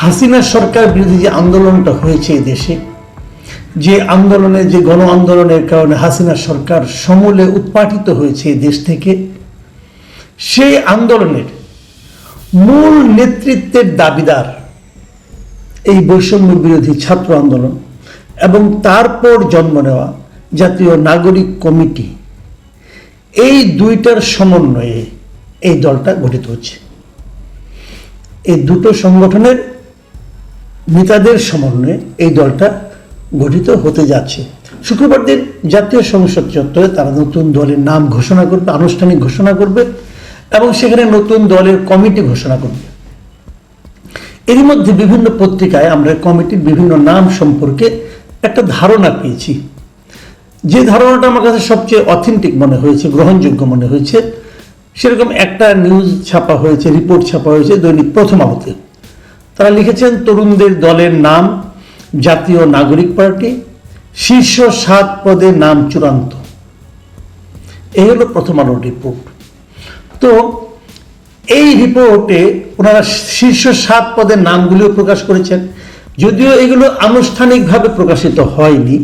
হাসিনা সরকার বিরোধী যে আন্দোলনটা হয়েছে এই দেশে, যে আন্দোলনে, যে গণ আন্দোলনের কারণে হাসিনা সরকার সমূলে উৎপাটিত হয়েছে এই দেশ থেকে, সেই আন্দোলনের মূল নেতৃত্বের দাবিদার এই বৈষম্য বিরোধী ছাত্র আন্দোলন এবং তারপর জন্ম নেওয়া জাতীয় নাগরিক কমিটি, এই দুইটার সমন্বয়ে এই দলটা গঠিত হচ্ছে। এই দুটো সংগঠনের নেতাদের সমন্বয়ে এই দলটা গঠিত হতে যাচ্ছে। শুক্রবার দিন জাতীয় সংসদ চত্বরে তারা নতুন দলের নাম ঘোষণা করবে, আনুষ্ঠানিক ঘোষণা করবে এবং সেখানে নতুন দলের কমিটি ঘোষণা করবে। এরই মধ্যে বিভিন্ন পত্রিকায় আমরা কমিটির বিভিন্ন নাম সম্পর্কে একটা ধারণা পেয়েছি। যে ধারণাটা আমার কাছে সবচেয়ে অথেন্টিক মনে হয়েছে, গ্রহণযোগ্য মনে হয়েছে, সেরকম একটা নিউজ ছাপা হয়েছে রিপোর্ট ছাপা হয়েছে দৈনিক প্রথম আলোতে। তারা লিখেছেন, তরুণদের দলের নাম জাতীয় নাগরিক পার্টি, শীর্ষ সাত পদের নাম চূড়ান্ত। এই হলো প্রথম আলোর রিপোর্ট তো এই রিপোর্টে ওনারা শীর্ষ সাত পদের নামগুলিও প্রকাশ করেছেন। যদিও এগুলো আনুষ্ঠানিকভাবে প্রকাশিত হয়নি,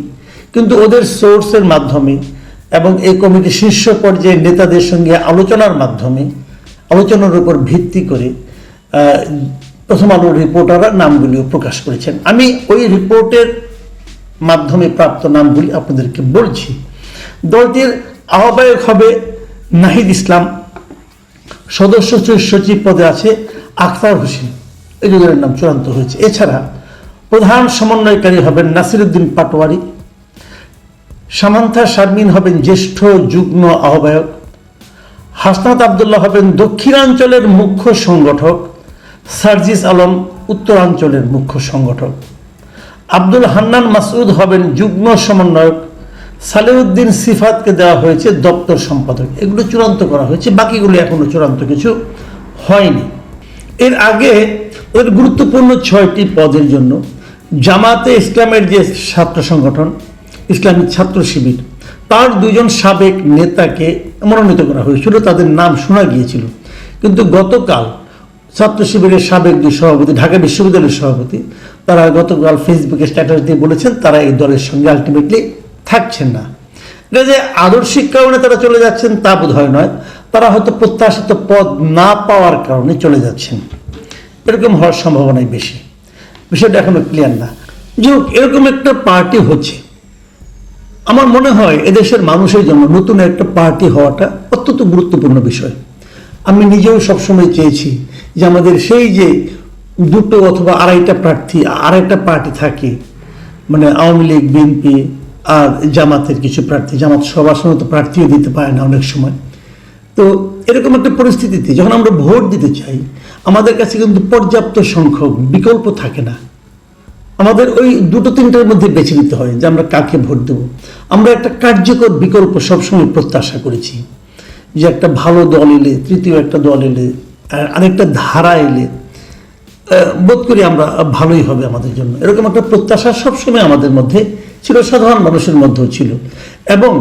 কিন্তু ওদের সোর্সের মাধ্যমে এবং এই কমিটির শীর্ষ পর্যায়ের নেতাদের সঙ্গে আলোচনার মাধ্যমে, আলোচনার উপর ভিত্তি করে প্রথম আলোর রিপোর্টাররা নামগুলিও প্রকাশ করেছেন। আমি ওই রিপোর্টের মাধ্যমে প্রাপ্ত নামগুলি আপনাদেরকে বলছি। দলটির আহ্বায়ক হবে নাহিদ ইসলাম। সদস্য সচিব পদে আছে আখতার হোসেন। এই দুজনের নাম চূড়ান্ত হয়েছে। এছাড়া প্রধান সমন্বয়কারী হবেন নাসিরুদ্দিন পাটোয়ারি। সামান্থা শারমিন হবেন জ্যেষ্ঠ যুগ্ম আহ্বায়ক। হাসনাত আবদুল্লাহ হবেন দক্ষিণাঞ্চলের মুখ্য সংগঠক। সার্জিস আলম উত্তরাঞ্চলের মুখ্য সংগঠক। আব্দুল হান্নান মাসুদ হবেন যুগ্ম সমন্বয়ক। সালেউদ্দিন সিফাতকে দেওয়া হয়েছে দপ্তর সম্পাদক। এগুলো চূড়ান্ত করা হয়েছে, বাকিগুলো এখনও চূড়ান্ত কিছু হয়নি। এর আগে ওদের গুরুত্বপূর্ণ ছয়টি পদের জন্য জামাতে ইসলামের যে ছাত্র সংগঠন, ইসলামী ছাত্র শিবির, তার দুজন সাবেক নেতাকে মনোনীত করা হয়েছিল। তাদের নাম শোনা গিয়েছিল। কিন্তু গতকাল ছাত্র শিবিরের সাবেক দুই সভাপতি, ঢাকা বিশ্ববিদ্যালয়ের সভাপতি, তারা গতকাল ফেসবুকে স্ট্যাটাস দিয়ে বলেছেন তারা এই দলের সঙ্গে আলটিমেটলি থাকছেন না। এটা যে আদর্শিক কারণে তারা চলে যাচ্ছেন তা বোধ হয় নয়। তারা হয়তো প্রত্যাশিত পদ না পাওয়ার কারণে চলে যাচ্ছেন। এরকম হওয়ার সম্ভাবনাই বেশি। বিষয়টা এখনও ক্লিয়ার না। যে এরকম একটা পার্টি হচ্ছে। আমার মনে হয় এদেশের মানুষের জন্য নতুন একটা পার্টি হওয়াটা অত্যন্ত গুরুত্বপূর্ণ বিষয়। আমি নিজেও সবসময় চেয়েছি যে আমাদের সেই যে দুটো অথবা আড়াইটা প্রার্থী, আড়াইটা পার্টি থাকে মানে আওয়ামী লীগ, বিএনপি আর জামাতের কিছু প্রার্থী, জামাত সবার সময় তো প্রার্থীও দিতে পারে না অনেক সময়। তো এরকম একটা পরিস্থিতিতে যখন আমরা ভোট দিতে চাই, আমাদের কাছে কিন্তু পর্যাপ্ত সংখ্যক বিকল্প থাকে না। আমাদের ওই দুটো তিনটার মধ্যে বেছে নিতে হয় যে আমরা কাকে ভোট দেব। আমরা একটা কার্যকর বিকল্প সবসময় প্রত্যাশা করেছি যে একটা ভালো দল এলে, তৃতীয় একটা দল এলে আরেকটা ধারা এলে বোধ করি আমরা ভালোই হবে আমাদের জন্য। এরকম একটা প্রত্যাশা সবসময় আমাদের মধ্যে ছিল, সাধারণ মানুষের মধ্যেও ছিল। এবং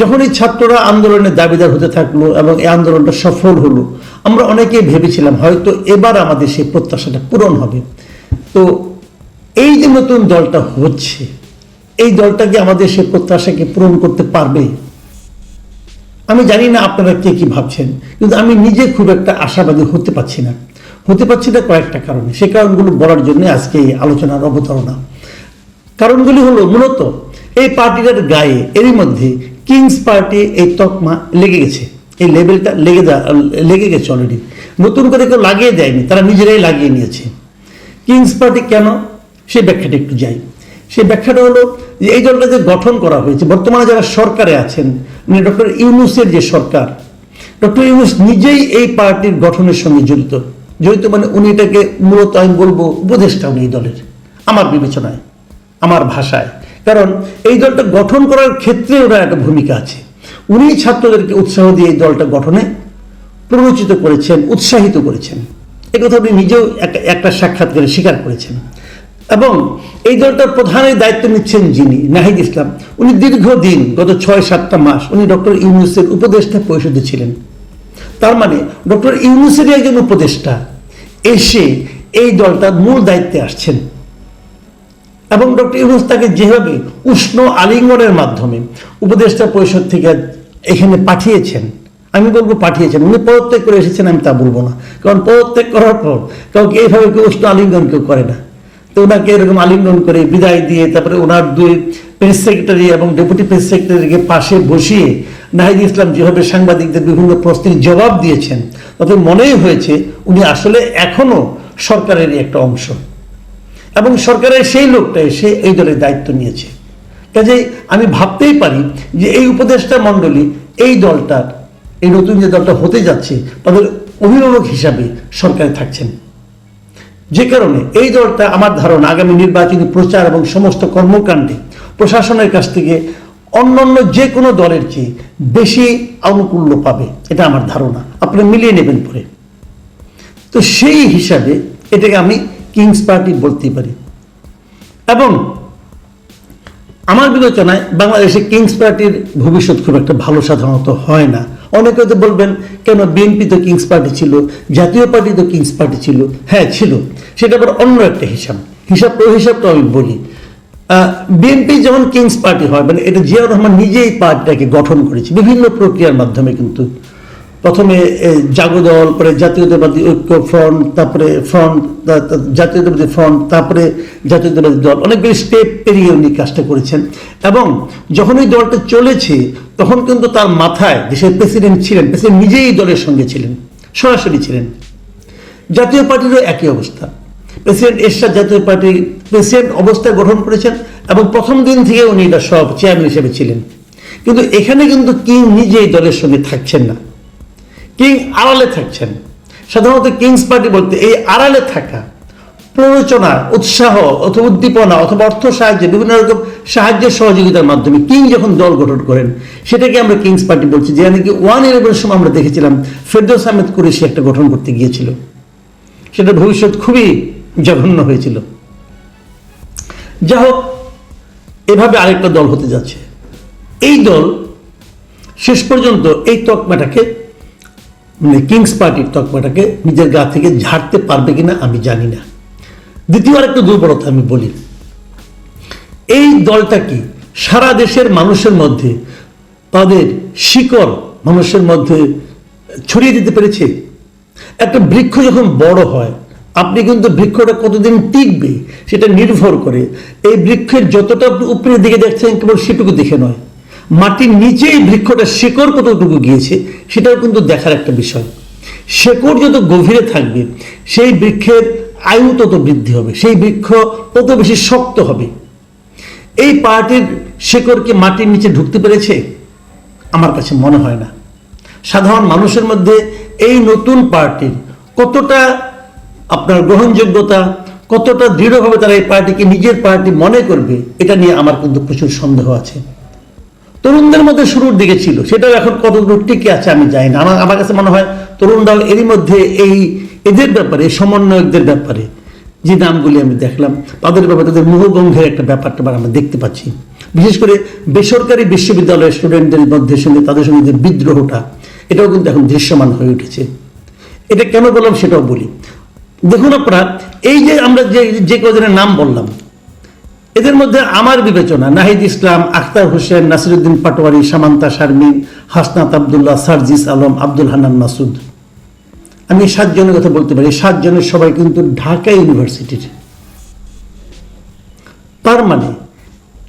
যখন এই ছাত্ররা আন্দোলনের দাবিদার হতে থাকল এবং এই আন্দোলনটা সফল হলো, আমরা অনেকেই ভেবেছিলাম হয়তো এবার আমাদের সেই প্রত্যাশাটা পূরণ হবে। তো এই যে নতুন দলটা হচ্ছে, এই দলটা কি আমাদের সেই প্রত্যাশাকে পূরণ করতে পারবে? আমি জানি না আপনারা কে কি ভাবছেন, কিন্তু আমি নিজে খুব একটা আশাবাদী হতে পারছি না। হতে পারছি না কয়েকটা কারণে। সেই কারণগুলো বলার জন্য আজকে এই আলোচনার অবতারণা। কারণগুলি হলো মূলত এই পার্টিটার গায়ে, এরই মধ্যে কিংস পার্টি এই তকমা লেগে গেছে। এই লেভেলটা লেগে যা- লেগে গেছে অলরেডি নতুন করে কেউ লাগিয়ে দেয়নি, তারা নিজেরাই লাগিয়ে নিয়েছে। কিংস পার্টি কেন? সেই ব্যাখ্যাটা একটু যাই। সেই ব্যাখ্যাটা হলো যে এই দলটা যে গঠন করা হয়েছে, বর্তমানে যারা সরকারে আছেন মানে ডক্টর ইউনুসের যে সরকার, ডক্টর ইউনুস নিজেই এই পার্টির গঠনের সঙ্গে জড়িত। জড়িত মানে উনি এটাকে মূলত আমি বলব উপদেষ্টা উনি এই দলের। আমার বিবেচনায়, আমার ভাষায়। কারণ এই দলটা গঠন করার ক্ষেত্রে ওনার একটা ভূমিকা আছে। উনি ছাত্রদেরকে উৎসাহ দিয়ে এই দলটা গঠনে প্ররোচিত করেছেন, উৎসাহিত করেছেন। এ কথা উনি নিজেও একটা একটা সাক্ষাৎকারে স্বীকার করেছেন। এবং এই দলটার প্রধানের দায়িত্ব নিচ্ছেন যিনি, নাহিদ ইসলাম। উনি দীর্ঘদিন, গত ছয়, সাতটা মাস, উনি ডক্টর ইউনুসের উপদেষ্টা পরিষদে ছিলেন। তার মানে ডক্টর ইউনুসেরই একজন উপদেষ্টা। এসে এই দলটার মূল দায়িত্বে আসছেন। এবং ডক্টর ইউনুস তাকে যেভাবে উষ্ণ আলিঙ্গনের মাধ্যমে উপদেষ্টা পরিষদ থেকে এখানে পাঠিয়েছেন, আমি বলব পাঠিয়েছেন, উনি পদত্যাগ করে এসেছেন, আমি তা বলব না। কারণ পদত্যাগ করার পর কাউকে এইভাবে কেউ উষ্ণ আলিঙ্গন কেউ করে না। তো ওনাকে এরকম আলিঙ্গন করে বিদায় দিয়ে তারপরে ওনার দুই প্রেস সেক্রেটারি এবং ডেপুটি প্রেস সেক্রেটারিকে পাশে বসিয়ে নাহিদ ইসলাম যেভাবে সাংবাদিকদের বিভিন্ন প্রশ্নের জবাব দিয়েছেন, তাতে মনেই হয়েছে উনি আসলে এখনও সরকারেরই একটা অংশ। এবং সরকারের সেই লোকটা এসে এই দলের দায়িত্ব নিয়েছে। কাজেই আমি ভাবতেই পারি যে এই উপদেষ্টা মণ্ডলী এই দলটার, এই নতুন যে দলটা হতে যাচ্ছে, তাদের অভিভাবক হিসাবে সরকারে থাকছেন। যে কারণে এই দলটা আমার ধারণা আগামী নির্বাচনী প্রচার এবং সমস্ত কর্মকাণ্ডে প্রশাসনের কাছ থেকে অন্যান্য যে কোনো দলের চেয়ে বেশি আনুকূল্য পাবে, এটা আমার ধারণা। আপনারা মিলিয়ে নেবেন পরে। তো সেই হিসাবে এটাকে আমি কিংস পার্টি বলতে পারি। এবং আমার বিবেচনায় বাংলাদেশে কিংস পার্টির ভবিষ্যৎ খুব একটা ভালো সাধারণত হয় না। অনেকে তো বলবেন, কেন বিএনপি তো কিংস পার্টি ছিল, জাতীয় পার্টি তো কিংস পার্টি ছিল। হ্যাঁ ছিল। সেটা আবার অন্য একটা হিসাব। হিসাব ওই হিসাবটা আমি বলি। বিএনপি যখন কিংস পার্টি হয় মানে এটা জিয়াউর রহমান নিজেই পার্টিটাকে গঠন করেছে, বিভিন্ন প্রক্রিয়ার মাধ্যমে কিন্তু। প্রথমে জাগদল পরে জাতীয়তাবাদী ঐক্য ফ্রন্ট, তারপরে ফ্রন্ট জাতীয়তাবাদী ফ্রন্ট, তারপরে জাতীয়তাবাদী দল। অনেকগুলি স্টেপ পেরিয়ে উনি কাজটা করেছেন। এবং যখন ওই দলটা চলেছে, তখন কিন্তু তার মাথায় দেশের প্রেসিডেন্ট ছিলেন, প্রেসিডেন্ট নিজেই দলের সঙ্গে ছিলেন, সরাসরি ছিলেন। জাতীয় পার্টিরও একই অবস্থা। প্রেসিডেন্ট এরশাদ জাতীয় পার্টি প্রেসিডেন্ট অবস্থায় গঠন করেছেন এবং প্রথম দিন থেকে উনি এটা সব চেয়ারম্যান হিসেবে ছিলেন। কিন্তু এখানে কিন্তু কিং নিজেই দলের সঙ্গে থাকছেন না। কিং আড়ালে থাকছেন। সাধারণত কিংস পার্টি বলতে এই আড়ালে থাকা, প্ররোচনা, উৎসাহ অথবা উদ্দীপনা অথবা অর্থ সাহায্যে বিভিন্ন রকম সাহায্যের সহযোগিতার মাধ্যমে কিং যখন দল গঠন করেন, সেটাকে আমরা কিংস পার্টি বলছি, যে নাকি ওয়ান ইলেভেনের সময় আমরা দেখেছিলাম ফেরদৌস আহমেদ কুরেশি একটা গঠন করতে গিয়েছিল। সেটা ভবিষ্যৎ খুবই জঘন্য হয়েছিল। যা হোক এভাবে আরেকটা দল হতে যাচ্ছে। এই দল শেষ পর্যন্ত এই তকমাটাকে মানে কিংস পার্টির তকমাটাকে নিজের গা থেকে ঝাড়তে পারবে কিনা আমি জানি না। দ্বিতীয় আরেকটা দুর্বলতা আমি বলি। এই দলটা কি? সারা দেশের মানুষের মধ্যে, তাদের শিকড় মানুষের মধ্যে ছড়িয়ে দিতে পেরেছে। একটা বৃক্ষ যখন বড় হয়, আপনি কিন্তু বৃক্ষটা কতদিন টিকবে সেটা নির্ভর করে। এই বৃক্ষের যতটা উপরের দিকে দেখছেন, কেবল সেটুকু দেখে নয়। মাটির নিচেই বৃক্ষটা শেকড় কতটুকু গিয়েছে, সেটাও কিন্তু দেখার একটা বিষয়। শেকড় যত গভীরে থাকবে, সেই বৃক্ষের আয়ু তত বৃদ্ধি হবে, সেই বৃক্ষ তত বেশি শক্ত হবে। এই পার্টির শেকড় কি মাটির নিচে ঢুকতে পেরেছে? আমার কাছে মনে হয় না। সাধারণ মানুষের মধ্যে এই নতুন পার্টির কতটা আপনার গ্রহণযোগ্যতা, কতটা দৃঢ়ভাবে তারা এই পার্টিকে নিজের পার্টি মনে করবে, এটা নিয়ে আমার কিন্তু প্রচুর সন্দেহ আছে। তরুণদের মধ্যে শুরুর দিকে ছিল, সেটাও এখন কতদূর টিকে আছে আমি জানি না। আমার আমার কাছে মনে হয় তরুণরাও এরই মধ্যে এই এদের ব্যাপারে, সমন্বয়কদের ব্যাপারে যে নামগুলি আমি দেখলাম, তাদের ব্যাপারে, তাদের মুহগঙ্গের একটা ব্যাপারটা আমরা দেখতে পাচ্ছি। বিশেষ করে বেসরকারি বিশ্ববিদ্যালয়ের স্টুডেন্টদের মধ্যে সঙ্গে তাদের সঙ্গে যে বিদ্রোহটা, এটাও কিন্তু এখন দৃশ্যমান হয়ে উঠেছে। এটা কেন বললাম সেটাও বলি। দেখুন আপনারা, এই যে আমরা যে যে কজনের নাম বললাম এদের মধ্যে আমার বিবেচনা, নাহিদ ইসলাম, আখতার হোসেন, নাসিরুদ্দিন পাটোয়ারি, সামান্তা শারমিন, হাসনাত আবদুল্লাহ, সার্জিস আলম, আব্দুল হান্নান মাসুদ। আমি সাতজনের কথা বলতে পারি, সাতজনের সবাই কিন্তু ঢাকা ইউনিভার্সিটির। তার মানে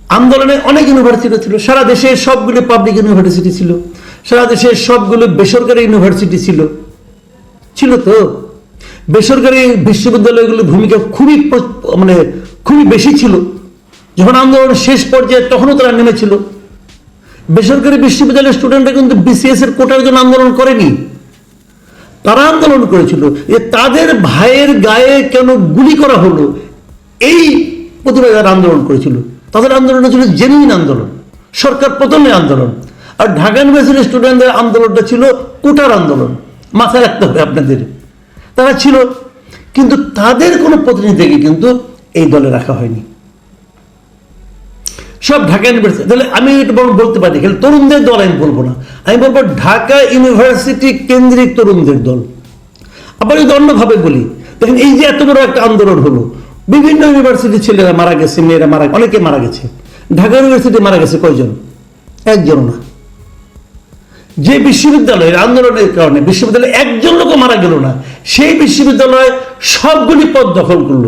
আন্দোলনে অনেক ইউনিভার্সিটি ছিল, সারা দেশে সবগুলো পাবলিক ইউনিভার্সিটি ছিল, সারা দেশে সবগুলো বেসরকারি ইউনিভার্সিটি ছিল। ছিল তো? বেসরকারি বিশ্ববিদ্যালয়গুলোর ভূমিকা খুবই মানে খুবই বেশি ছিল। যখন আন্দোলনের শেষ পর্যায়ে তখনও তারা নেমেছিল। বেসরকারি বিশ্ববিদ্যালয়ের স্টুডেন্টরা কিন্তু বিসিএস এর কোটার জন্য আন্দোলন করেনি। তারা আন্দোলন করেছিল যে তাদের ভাইয়ের গায়ে কেন গুলি করা হলো, এই প্রতিবাদে তারা আন্দোলন করেছিল। তাদের আন্দোলনটা ছিল জেনুইন আন্দোলন, সরকার পতনের আন্দোলন, আর ঢাকা ইউনিভার্সিটির স্টুডেন্টদের আন্দোলনটা ছিল কোটার আন্দোলন, মাথায় রাখতে হবে আপনাদের। তারা ছিল, কিন্তু তাদের কোনো প্রতিনিধিকে কিন্তু এই দলে রাখা হয়নি। সব ঢাকা ইউনিভার্সিটি তাহলে আমি এটা বলতে পারি, খালি তরুণদের দল আমি বলব না। আমি বলব ঢাকা ইউনিভার্সিটি কেন্দ্রিক তরুণদের দল। আবার যদি অন্যভাবে বলি, দেখেন এই যে এত বড় একটা আন্দোলন হলো, বিভিন্ন ইউনিভার্সিটির ছেলেরা মারা গেছে, মেয়েরা মারা অনেকে মারা গেছে। ঢাকা ইউনিভার্সিটি মারা গেছে কয়জন? একজন না। যে বিশ্ববিদ্যালয়ের আন্দোলনের কারণে বিশ্ববিদ্যালয়ে একজন লোক মারা গেল না, সেই বিশ্ববিদ্যালয় সবগুলি পদ দখল করল।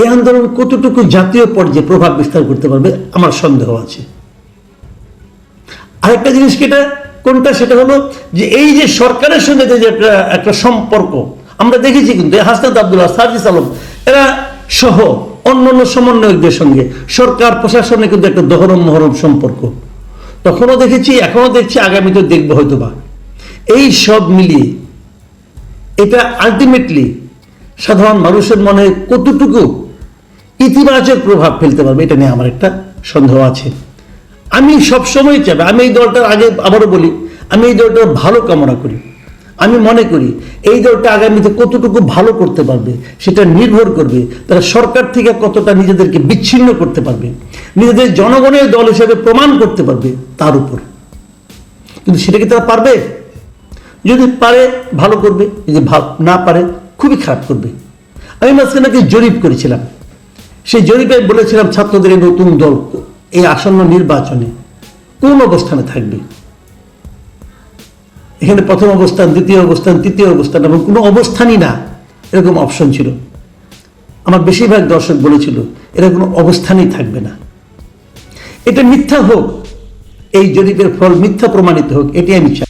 এই আন্দোলন কতটুকু জাতীয় পর্যায়ে প্রভাব বিস্তার করতে পারবে? আমার সন্দেহ আছে। আরেকটা জিনিস কেটা, কোনটা? সেটা হলো যে এই যে সরকারের সঙ্গে যে একটা একটা সম্পর্ক, আমরা দেখেছি কিন্তু এই হাসনাত আবদুল্লাহ সার্জিস আলম, এরা সহ অন্যান্য সমন্বয়কদের সঙ্গে, সরকার প্রশাসনে কিন্তু একটা দহরম মহরম সম্পর্ক। তখনও দেখেছি, এখনও দেখছি আগামীতে দেখব হয়তো বা এই সব মিলিয়ে এটা আলটিমেটলি সাধারণ মানুষের মনে কতটুকু ইতিবাচক প্রভাব ফেলতে পারবে, এটা নিয়ে আমার একটা সন্দেহ আছে। আমি সবসময় চাই, আমি এই দলটার আগে আবারও বলি, আমি এই দলটার ভালো কামনা করি। আমি মনে করি, এই দলটা আগামীতে কতটুকু ভালো করতে পারবে, সেটা নির্ভর করবে, তারা সরকার থেকে কতটা নিজেদেরকে বিচ্ছিন্ন করতে পারবে, নিজেদের জনগণের দল হিসেবে প্রমাণ করতে পারবে তার উপর। কিন্তু সেটা কি তারা পারবে? যদি পারে, ভালো করবে, যদি না পারে, খুবই খারাপ করবে। আমি মাঝখানে জরিপ করেছিলাম। সেই জরিপে বলেছিলাম ছাত্রদের নতুন দল, এই আসন্ন নির্বাচনে কোন অবস্থানে থাকবে? এখানে প্রথম অবস্থান, দ্বিতীয় অবস্থান, তৃতীয় অবস্থান এবং কোনো অবস্থানই না, এরকম অপশন ছিল। আমার বেশিরভাগ দর্শক বলেছিল, এরা কোনো অবস্থানই থাকবে না। এটা মিথ্যা হোক, এই জরিপের ফল মিথ্যা প্রমাণিত হোক এটি আমি চাই।